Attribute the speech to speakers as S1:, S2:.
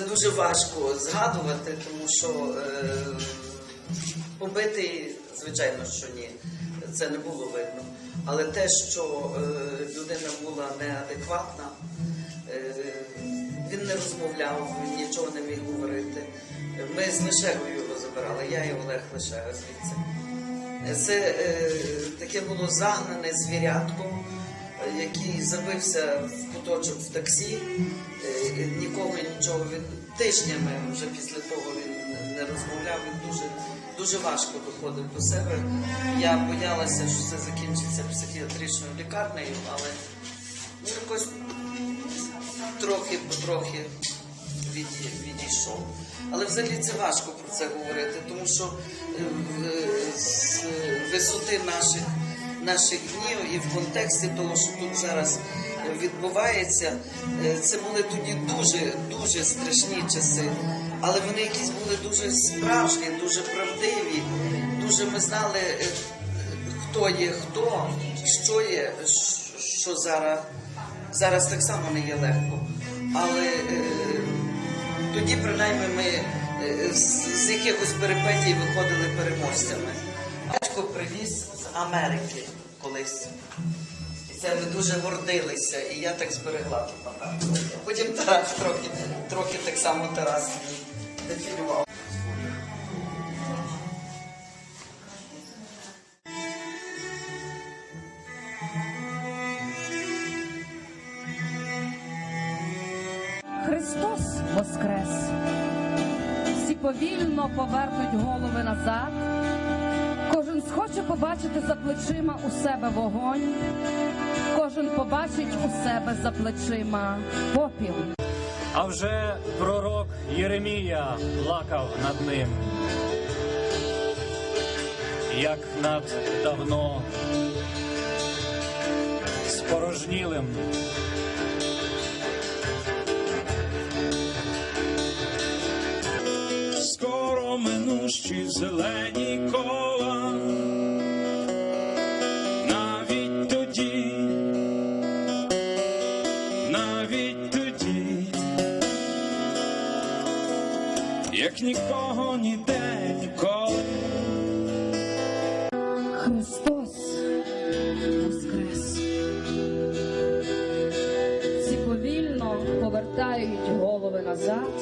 S1: дуже важко згадувати, тому що е, побитий, звичайно, що ні, це не було видно. Але те, що е, людина була неадекватна, е, він не розмовляв, він нічого не міг говорити. Ми з Лишегою його забирали, я і Олег Лишега звідси. Це е, таке було загнане звірятко, е, який забився в куточок в таксі, е, нікому нічого він тижнями вже після того він не розмовляв. Він дуже дуже важко доходив до себе. Я боялася, що це закінчиться психіатричною лікарнею, але ну, якось трохи потрохи відійшов. Але взагалі це важко про це говорити, тому що е, з висоти наших, наших днів і в контексті того, що тут зараз відбувається, е, це були тоді дуже, дуже страшні часи. Але вони якісь були дуже справжні, дуже правдиві, дуже ми знали, е, хто є хто, що є, що зараз. Зараз так само не є легко. Але е, тоді, принаймні, ми е, з якихось перипетій виходили переможцями. Батько привіз з Америки колись. І це ми дуже гордилися, і я так зберегла ту пам'ятку. Потім Тарас трохи, трохи так само Тарас дефілював.
S2: Христос воскрес. Всі повільно повернуть голови назад. Кожен схоче побачити за плечима у себе вогонь. Кожен побачить у себе за плечима попіл.
S3: А вже пророк Єремія плакав над ним, як над давно спорожнілим.
S4: скоро минущі зелені кола. Як нікого ніде ніколи.
S2: Христос воскрес. Всі повільно повертають голови назад.